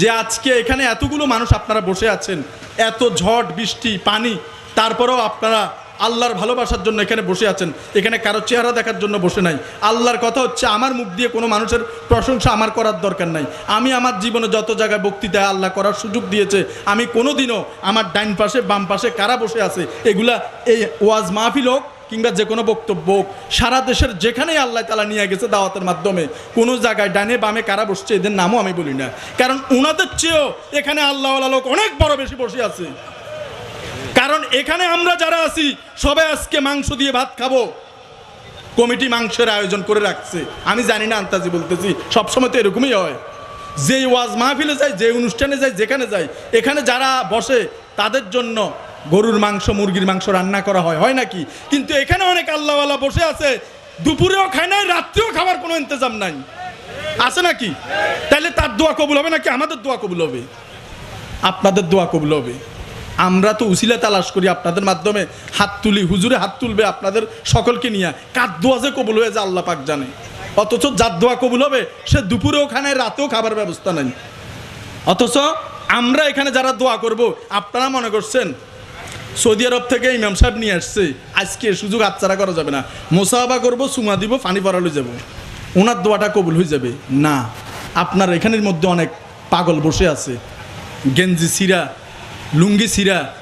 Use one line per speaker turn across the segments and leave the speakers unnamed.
যে আজকে এখানে এতগুলো মানুষ আপনারা বসে আছেন, এত ঝড়, বৃষ্টি, পানি, তারপরেও আপনারা আল্লাহর ভালোবাসার জন্য এখানে বসে আছেন। এখানে কারও চেহারা দেখার জন্য বসে নাই। আল্লাহর কথা হচ্ছে, আমার মুখ দিয়ে কোনো মানুষের প্রশংসা আমার করার দরকার নাই। আমি আমার জীবনে যত জায়গায় বক্তৃতায় আল্লাহ করার সুযোগ দিয়েছে, আমি কোনো দিনও আমার ডাইন পাশে, বাম পাশে কারা বসে আছে, এগুলা এই ওয়াজ মাহফিল হোক কিংবা যে কোনো বক্তব্য সারা দেশের যেখানেই আল্লাহ তালা নিয়ে গেছে দাওয়াতের মাধ্যমে, কোনো জায়গায় ডানে বামে কারা বসছে, এদের নামও আমি বলি না। কারণ ওনাদের চেয়েও এখানে আল্লাহ লোক অনেক বড় বেশি বসে আছে। কারণ এখানে আমরা যারা আছি, সবাই আজকে মাংস দিয়ে ভাত খাব। কমিটি মাংসের আয়োজন করে রাখছে। আমি জানি না, আন্তাজি বলতেছি, সবসময় তো এরকমই হয়। যে ওয়াজ মাহফিলে যায় যে অনুষ্ঠানে যায়, যেখানে যায়, এখানে যারা বসে, তাদের জন্য গরুর মাংস, মুরগির মাংস রান্না করা হয় হয় নাকি? কিন্তু এখানে অনেক আল্লাহওয়ালা বসে আছে, দুপুরেও খায় নাই, রাত্রেও খাবার কোনো ইন্তজাম নাই। আছে নাকি? তাহলে তার দোয়া কবুল হবে নাকি আমাদের দোয়া কবুল হবে? আপনাদের দোয়া কবুল হবে। আমরা তো উসিলা তালাশ করি আপনাদের মাধ্যমে, হাত তুলি, হুজুরে হাত তুলবে আপনাদের সকলকে নিয়ে। কার দোয়া যে কবুল হয়ে যে আল্লাহ পাক জানে। অথচ যার দোয়া কবুল হবে, সে দুপুরেও খানে রাতেও খাবার ব্যবস্থা নাই। অথচ আমরা এখানে যারা দোয়া করব, আপনারা মনে করছেন সৌদি আরব থেকে ইমাম সাহেব নিয়ে আসছে, আজকে সুযোগ হাতছাড়া করা যাবে না। মোসাহাবা করব, সুমা দিব পানি পড়ালো যাব। ওনার দোয়াটা কবুল হয়ে যাবে। না, আপনার এখানের মধ্যে অনেক পাগল বসে আছে। গেঞ্জি সিরা, লুঙ্গি সিরা,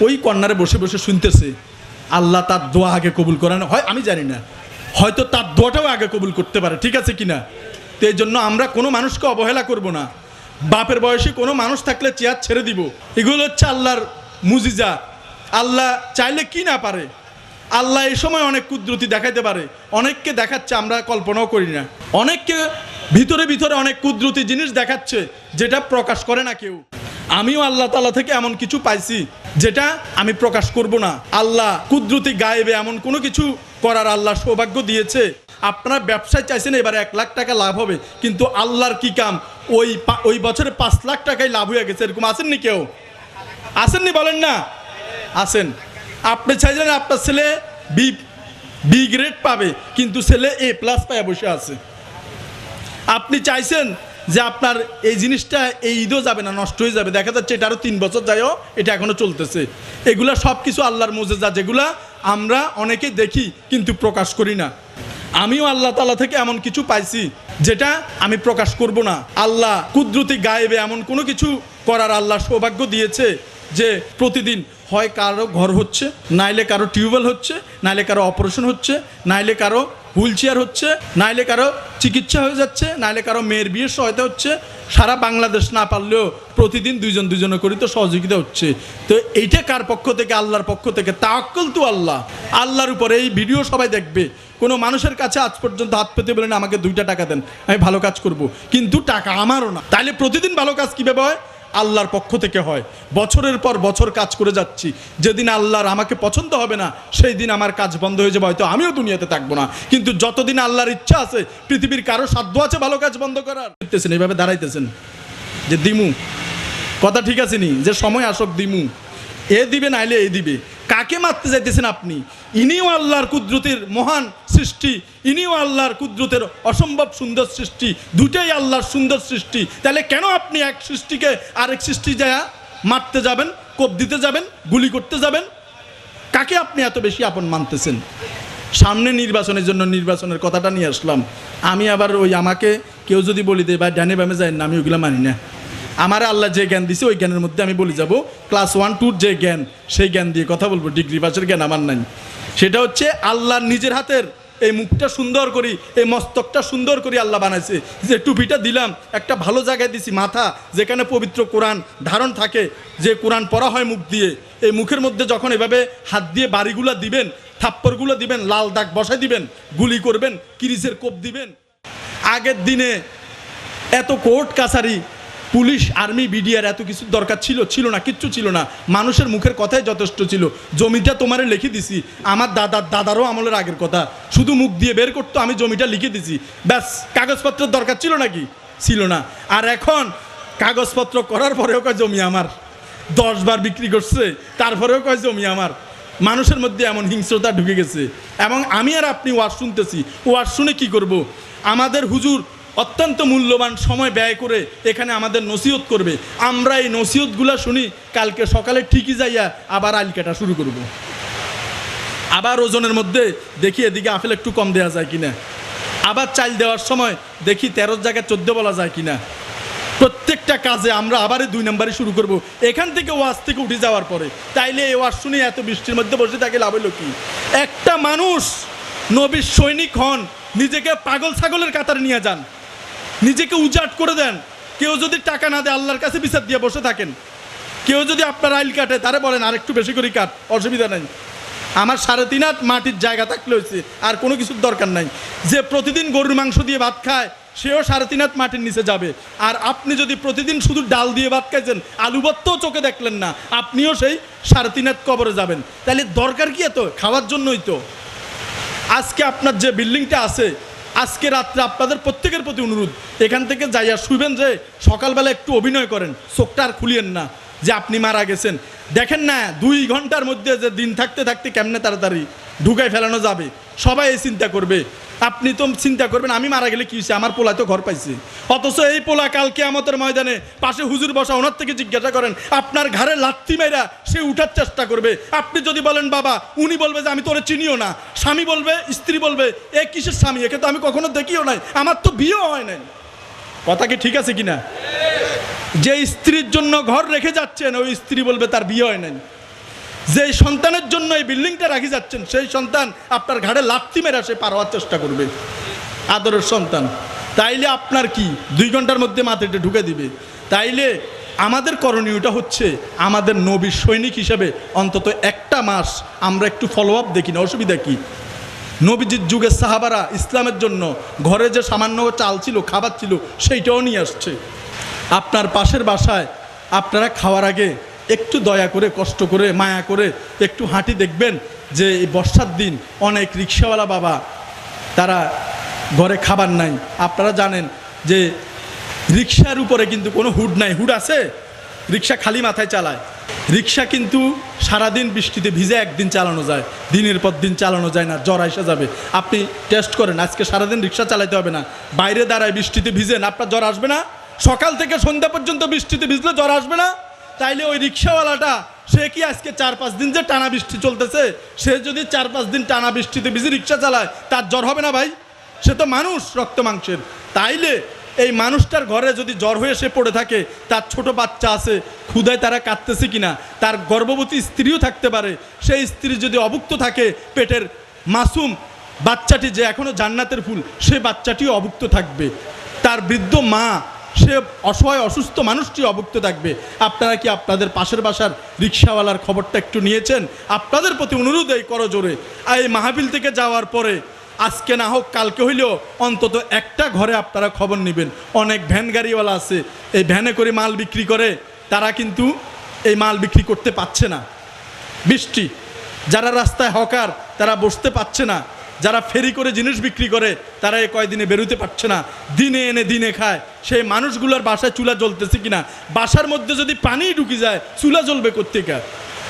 ওই কর্নারে বসে বসে শুনতেছে, আল্লাহ তার দোয়া আগে কবুল করেন। হয়, আমি জানি না। হয়তো তার দোয়াটাও আগে কবুল করতে পারে, ঠিক আছে কিনা? তো এই জন্য আমরা কোনো মানুষকে অবহেলা করব না। বাপের বয়সে কোনো মানুষ থাকলে চেয়ার ছেড়ে দিব। এগুলো হচ্ছে আল্লাহর মুজিজা। আল্লাহ চাইলে কি না পারে? আল্লাহ এই সময় অনেক কুদরতি দেখাইতে পারে। অনেককে দেখাচ্ছে, আমরা কল্পনাও করি না। অনেককে ভিতরে ভিতরে অনেক কুদরতি জিনিস দেখাচ্ছে, যেটা প্রকাশ করে না কেউ। আমিও আল্লাহ তালা থেকে এমন কিছু পাইছি, যেটা আমি প্রকাশ করব না। আল্লাহ কুদরতি গায়েবে এমন কোনো কিছু করার আল্লাহ সৌভাগ্য দিয়েছে। আপনারা ব্যবসায় চাইছেন এবার এক লাখ টাকা লাভ হবে, কিন্তু আল্লাহর কি কাম? ওই ওই বছরে পাঁচ লাখ টাকায় লাভ হয়ে গেছে, এরকম আসেননি কেউ? আসেননি বলেন না? আসেন আপনি চাইছেন আপনার ছেলে বি বি গ্রেড পাবে, কিন্তু ছেলে এ প্লাস পায় বসে আছে। আপনি চাইছেন যে আপনার এই জিনিসটা এই ঈদও যাবে না নষ্ট হয়ে যাবে। দেখা যাচ্ছে এটা আরও তিন বছর যায়ও, এটা এখনও চলতেছে। এগুলা সব কিছু আল্লাহর মোজেজা, যেগুলা আমরা অনেকে দেখি কিন্তু প্রকাশ করি না। আমিও আল্লাহ তালা থেকে এমন কিছু পাইছি, যেটা আমি প্রকাশ করব না। আল্লাহ কুদরতি গায়েবে এমন কোনো কিছু করার আল্লাহ সৌভাগ্য দিয়েছে যে প্রতিদিন হয় কারও ঘর হচ্ছে, নাইলে কারও টিউবওয়েল হচ্ছে, নাইলে কারও অপারেশন হচ্ছে, নাইলে কারও হুইল চেয়ার হচ্ছে, নাইলে কারও চিকিৎসা হয়ে যাচ্ছে, নাইলে কারও মেয়ের বিয়ের সহায়তা হচ্ছে। সারা বাংলাদেশ না পারলেও প্রতিদিন দুইজন দুজনে করি তো সহযোগিতা হচ্ছে। তো এইটা কার পক্ষ থেকে? আল্লাহর পক্ষ থেকে। তাক্কল তো আল্লাহ। আল্লাহর উপরে এই ভিডিও সবাই দেখবে। কোনো মানুষের কাছে আজ পর্যন্ত হাত পেতে বলেন, আমাকে দুইটা টাকা দেন, আমি ভালো কাজ করব। কিন্তু টাকা আমারও না। তাইলে প্রতিদিন ভালো কাজ কীভাবে হয়? আল্লাহর পক্ষ থেকে হয়। বছরের পর বছর কাজ করে যাচ্ছি। যেদিন আল্লাহর আমাকে পছন্দ হবে না, সেই দিন আমার কাজ বন্ধ হয়ে যাবে, হয়তো আমিও দুনিয়াতে থাকব না। কিন্তু যতদিন আল্লাহর ইচ্ছা আছে, পৃথিবীর কারও সাধ্য আছে ভালো কাজ বন্ধ করার। দেখতেছেন, এইভাবে দাঁড়াইতেছেন। যে দিমু, কথা ঠিক আছে নি? যে সময় আসক দিমু। এ দিবে নাইলে এ দিবে। কাকে মারতে যাইতেছেন আপনি? ইনিও আল্লাহর কুদরতের মহান সৃষ্টি, ইনিও আল্লাহর কুদরতের অসম্ভব সুন্দর সৃষ্টি দুটাই আল্লাহর সুন্দর সৃষ্টি। তাহলে কেন আপনি এক সৃষ্টিকে আরেক সৃষ্টি যায় মারতে যাবেন, কোপ দিতে যাবেন, গুলি করতে যাবেন? কাকে আপনি এত বেশি আপন মানতেছেন? সামনে নির্বাচনের জন্য নির্বাচনের কথাটা নিয়ে আসলাম। আমি আবার ওই আমাকে কেউ যদি বলি দেয় বা ডানে বামে যায় না, আমি ওইগুলো মানি না। আমার আল্লাহ যে জ্ঞান দিছে, ওই জ্ঞানের মধ্যে আমি বলে যাব ক্লাস ওয়ান টুর যে জ্ঞান, সেই জ্ঞান দিয়ে কথা বলব ডিগ্রি পাসের জ্ঞান আমার নাই। সেটা হচ্ছে আল্লাহর নিজের হাতের এই মুখটা সুন্দর করি, এই মস্তকটা সুন্দর করি আল্লাহ বানাইছে। যে টুপিটা দিলাম, একটা ভালো জায়গায় দিছি, মাথা, যেখানে পবিত্র কোরআন ধারণ থাকে, যে কোরআন পড়া হয় মুখ দিয়ে, এই মুখের মধ্যে যখন এভাবে হাত দিয়ে বাড়িগুলো দিবেন, থাপ্পড়গুলো দিবেন, লাল দাগ বসাই দিবেন, গুলি করবেন কিরিসের কোপ দিবেন, আগের দিনে এত কোর্ট কাছারি পুলিশ, আর্মি, বিডিআর এত কিছু দরকার ছিল ছিল না, কিচ্ছু ছিল না। মানুষের মুখের কথাই যথেষ্ট ছিল। জমিটা তোমারে লিখে দিছি। আমার দাদার দাদারও আমলের আগের কথা। শুধু মুখ দিয়ে বের করতো, আমি জমিটা লিখে দিছি। ব্যাস, কাগজপত্রের দরকার ছিল নাকি? ছিল না। আর এখন কাগজপত্র করার পরেও কয় জমি আমার? দশ বার বিক্রি করছে, তারপরেও কয় জমি আমার? মানুষের মধ্যে এমন হিংস্রতা ঢুকে গেছে। এবং আমি আর আপনি ওয়াজ শুনতেছি। ওয়াজ শুনে কি করব। আমাদের হুজুর অত্যন্ত মূল্যবান সময় ব্যয় করে এখানে আমাদের নসিহত করবে। আমরা এই নসিহতগুলো শুনি, কালকে সকালে ঠিকই যাইয়া আবার আইল কাটা শুরু করব। আবার ওজনের মধ্যে দেখি এদিকে আপেল একটু কম দেওয়া যায় কিনা। আবার চাল দেওয়ার সময় দেখি তেরোর জায়গায় চোদ্দ বলা যায় কিনা। প্রত্যেকটা কাজে আমরা আবারই দুই নম্বরই শুরু করব। এখান থেকে ওয়াজ থেকে উঠে যাওয়ার পরে, তাইলে এই ওয়াজ শুনে এত বৃষ্টির মধ্যে বসে থাকে লাভ হলো কি? একটা মানুষ নবীর সৈনিক হন, নিজেকে পাগল ছাগলের কাতারে নিয়ে যান। নিজেকে উজাট করে দেন। কেউ যদি টাকা না দেয়, আল্লাহর কাছে বিচার দিয়ে বসে থাকেন। কেউ যদি আপনার আইল কাটে, তারে বলেন আর একটু বেশি করে কাট, অসুবিধা নাই। আমার সাড়ে তিন হাত মাটির জায়গা থাকলে হয়েছে, আর কোনো কিছুর দরকার নাই। যে প্রতিদিন গরুর মাংস দিয়ে ভাত খায়, সেও সাড়ে তিন হাত মাটির নিচে যাবে। আর আপনি যদি প্রতিদিন শুধু ডাল দিয়ে ভাত খাইছেন, আলু ভর্তাও চোখে দেখলেন না, আপনিও সেই সাড়ে তিন হাত কবরে যাবেন। তাহলে দরকার কি এত? খাওয়ার জন্যই তো। আজকে আপনার যে বিল্ডিংটা আছে আজকে রাত্রে আপনাদের প্রত্যেকের প্রতি অনুরোধ, এখান থেকে যাইয়া শুইবেন যে সকালবেলা একটু অভিনয় করেন, চোখটা আর খুলিয়েন না যে আপনি মারা গেছেন। দেখেন না, দুই ঘণ্টার মধ্যে যে দিন থাকতে থাকতে কেমনে তাড়াতাড়ি ঢুকাই ফেলানো যাবে। সবাই এই চিন্তা করবে। আপনি তো চিন্তা করবেন, আমি মারা গেলে কি হয়েছে? আমার পোলা তো ঘর পাইছে। অথচ এই পোলা কালকে আমাদের ময়দানে পাশে হুজুর বসা, ওনার থেকে জিজ্ঞাসা করেন, আপনার ঘাড়ে লাত্তি মেরা সে উঠার চেষ্টা করবে? আপনি যদি বলেন, বাবা, উনি বলবে যে আমি তোরে চিনিও না। স্বামী বলবে, স্ত্রী বলবে, এ কিসের স্বামী? একে তো আমি কখনো দেখিও নাই। আমার তো বিয়েও হয় নাই। কথা কি ঠিক আছে কিনা? যে স্ত্রীর জন্য ঘর রেখে যাচ্ছেন, ওই স্ত্রী বলবে, তার বিয়ে হয় নাই। যে সন্তানের জন্য এই বিল্ডিংটা রাখি যাচ্ছেন, সেই সন্তান আপনার ঘাড়ে লাত্তি মেরা সে পারোয়ার চেষ্টা করবে। আদরের সন্তান। তাইলে আপনার কি? দুই ঘণ্টার মধ্যে মাথাটা ঢুকে দিবে। তাইলে আমাদের করণীয়টা হচ্ছে আমাদের নবীর সৈনিক হিসেবে অন্তত একটা মাস আমরা একটু ফলো আপ দেখি না, অসুবিধা কী? নবীজির যুগের সাহাবারা ইসলামের জন্য ঘরে যে সামান্য চাল ছিল, খাবার ছিল, সেইটাও নিয়ে আসছে। আপনার পাশের বাসায় আপনারা খাওয়ার আগে একটু দয়া করে, কষ্ট করে, মায়া করে একটু হাঁটি দেখবেন যে এই বর্ষার দিন অনেক রিক্সাওয়ালা বাবা, তারা ঘরে খাবার নাই। আপনারা জানেন যে রিক্সার উপরে কিন্তু কোনো হুড নাই। হুড আছে? রিক্সা খালি মাথায় চালায়। রিক্সা কিন্তু সারাদিন বৃষ্টিতে ভিজে একদিন চালানো যায়। দিনের পর দিন চালানো যায় না, জ্বর এসে যাবে। আপনি টেস্ট করেন, আজকে সারাদিন রিক্সা চালাতে হবে না। বাইরে দাঁড়ায় বৃষ্টিতে ভিজেন, আপনার জ্বর আসবে না? সকাল থেকে সন্ধ্যা পর্যন্ত বৃষ্টিতে ভিজলে জ্বর আসবে না? তাইলে ওই রিক্সাওয়ালাটা, সে কি আজকে চার পাঁচ দিন যে টানা বৃষ্টি চলতেছে? সে যদি চার পাঁচ দিন টানা বৃষ্টিতে ভিজে রিক্সা চালায়, তার জ্বর হবে না ভাই? সে তো মানুষ রক্ত মাংসের। তাইলে এই মানুষটার ঘরে যদি জ্বর হয়ে সে পড়ে থাকে, তার ছোট বাচ্চা আছে ক্ষুদায় তারা কাঁদতেছে কিনা? তার গর্ভবতী স্ত্রীও থাকতে পারে। সেই স্ত্রী যদি অভুক্ত থাকে, পেটের মাসুম বাচ্চাটি যে এখনও জান্নাতের ফুল, সে বাচ্চাটিও অভুক্ত থাকবে। তার বৃদ্ধ মা সে অসহায়, অসুস্থ মানুষটি অভুক্ত থাকবে। আপনারা কি আপনাদের পাশের বাসার রিক্সাওয়ালার খবরটা একটু নিয়েছেন? আপনাদের প্রতি অনুরোধ এই করজোরে আর এই মাহাবিল থেকে যাওয়ার পরে আজকে না হোক, কালকে হইলেও অন্তত একটা ঘরে আপনারা খবর নেবেন। অনেক ভ্যান গাড়িওয়ালা আছে। এই ভ্যানে করে মাল বিক্রি করে, তারা কিন্তু এই মাল বিক্রি করতে পারছে না। বৃষ্টি, যারা রাস্তায় হকার, তারা বসতে পারছে না। যারা ফেরি করে জিনিস বিক্রি করে, তারা এই কয়দিনে বেরোতে পারছে না। দিনে এনে দিনে খায়। সেই মানুষগুলোর বাসায় চুলা জ্বলতেছে কিনা? বাসার মধ্যে যদি পানি ঢুকে যায়, চুলা জ্বলবে কোথেকে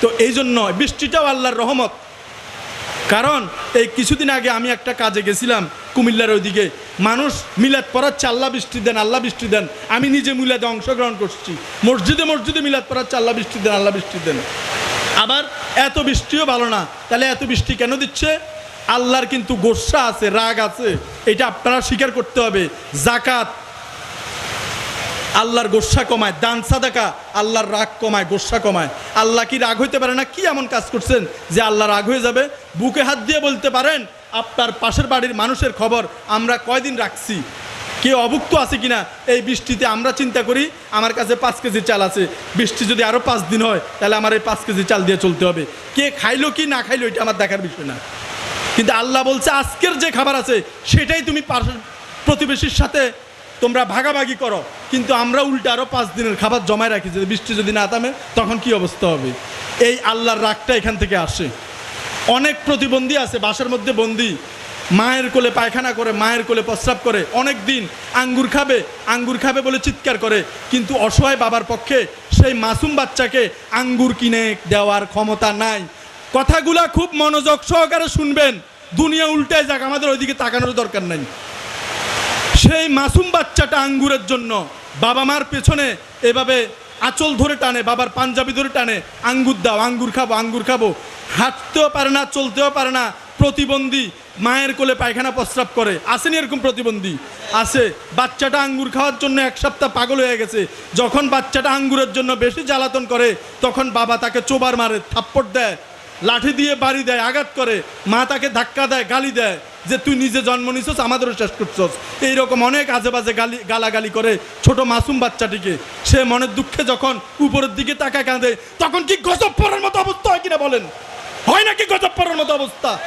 তো এই জন্য বৃষ্টিটাও আল্লাহর রহমত। কারণ এই কিছুদিন আগে আমি একটা কাজে গেছিলাম কুমিল্লার ওইদিকে। মানুষ মিলাদ পড়াচ্ছে আল্লাহ বৃষ্টি দেন, আল্লাহ বৃষ্টি দেন। আমি নিজে মিলাদে অংশগ্রহণ করছি। মসজিদে মসজিদে মিলাদ পড়াচ্ছে আল্লাহ বৃষ্টি দেন, আল্লাহ বৃষ্টি দেন। আবার এত বৃষ্টিও ভালো না। তাহলে এত বৃষ্টি কেন দিচ্ছে? আল্লাহর কিন্তু গোসা আছে, রাগ আছে, এটা আপনারা স্বীকার করতে হবে। জাকাত আল্লাহর গোসা কমায়, দান, সাদাকা, আল্লাহর রাগ কমায়, গোসা কমায়। আল্লাহ কি রাগ হইতে পারে না? কি এমন কাজ করছেন যে আল্লাহ রাগ হয়ে যাবে? বুকে হাত দিয়ে বলতে পারেন, আপনার পাশের বাড়ির মানুষের খবর আমরা কয়দিন রাখছি? কেউ অভুক্ত আছে কিনা? এই বৃষ্টিতে আমরা চিন্তা করি, আমার কাছে পাঁচ কেজি চাল আছে। বৃষ্টি যদি আরও পাঁচ দিন হয়, তাহলে আমার এই পাঁচ কেজি চাল দিয়ে চলতে হবে। কে খাইলো কি না খাইলো, এটা আমার দেখার বিষয় না। কিন্তু আল্লাহ বলছে, আজকের যে খাবার আছে, সেটাই তুমি প্রতিবেশীর সাথে তোমরা ভাগাভাগি করো। কিন্তু আমরা উল্টে আরও পাঁচ দিনের খাবার জমায় রাখি, যদি বৃষ্টি যদি না থামে, তখন কি অবস্থা হবে? এই আল্লাহর রাগটা এখান থেকে আসে। অনেক প্রতিবন্ধী আছে, বাসার মধ্যে বন্দি, মায়ের কোলে পায়খানা করে, মায়ের কোলে প্রস্রাব করে, অনেক দিন আঙ্গুর খাবে আঙ্গুর খাবে বলে চিৎকার করে, কিন্তু অসহায় বাবার পক্ষে সেই মাসুম বাচ্চাকে আঙ্গুর কিনে দেওয়ার ক্ষমতা নাই। কথাগুলা খুব মনোযোগ সহকারে শুনবেন। দুনিয়া উল্টায় যাক, আমাদের ওইদিকে তাকানোর দরকার নাই। সেই মাসুম বাচ্চাটা আঙ্গুরের জন্য বাবা মার পেছনে এভাবে আঁচল ধরে টানে, বাবার পাঞ্জাবি ধরে টানে, আঙ্গুর দাও, আঙ্গুর খাব আঙ্গুর খাব। হাঁটতেও পারে না, চলতেও পারে না, প্রতিবন্ধী মায়ের কোলে পায়খানা প্রস্রাব করে। আসেনি এরকম প্রতিবন্ধী? আছে বাচ্চাটা আঙ্গুর খাওয়ার জন্য এক সপ্তাহ পাগল হয়ে গেছে। যখন বাচ্চাটা আঙ্গুরের জন্য বেশি জ্বালাতন করে, তখন বাবা তাকে চোবার মারে, থাপ্পড় দেয়। লাঠি দিয়ে বাড়ি দেয়, আঘাত করে। মা তাকে ধাক্কা দেয়, গালি দেয় যে, তুই নিজে জন্ম নিছস, আমাদেরও শেষ করছস। এইরকম অনেক আজে বাজে গালি, গালাগালি করে ছোট মাসুম বাচ্চাটিকে। সে মনের দুঃখে যখন উপরের দিকে তাকায় কাঁদে, তখন কি গজব পড়ার মতো অবস্থা হয় কিনা বলেন? হয় নাকি গজব পড়ার মতো অবস্থা?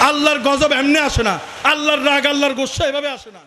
আল্লাহর গজব এমনি আসে না। আল্লাহর রাগ, আল্লাহর গোসা এভাবে আসে না।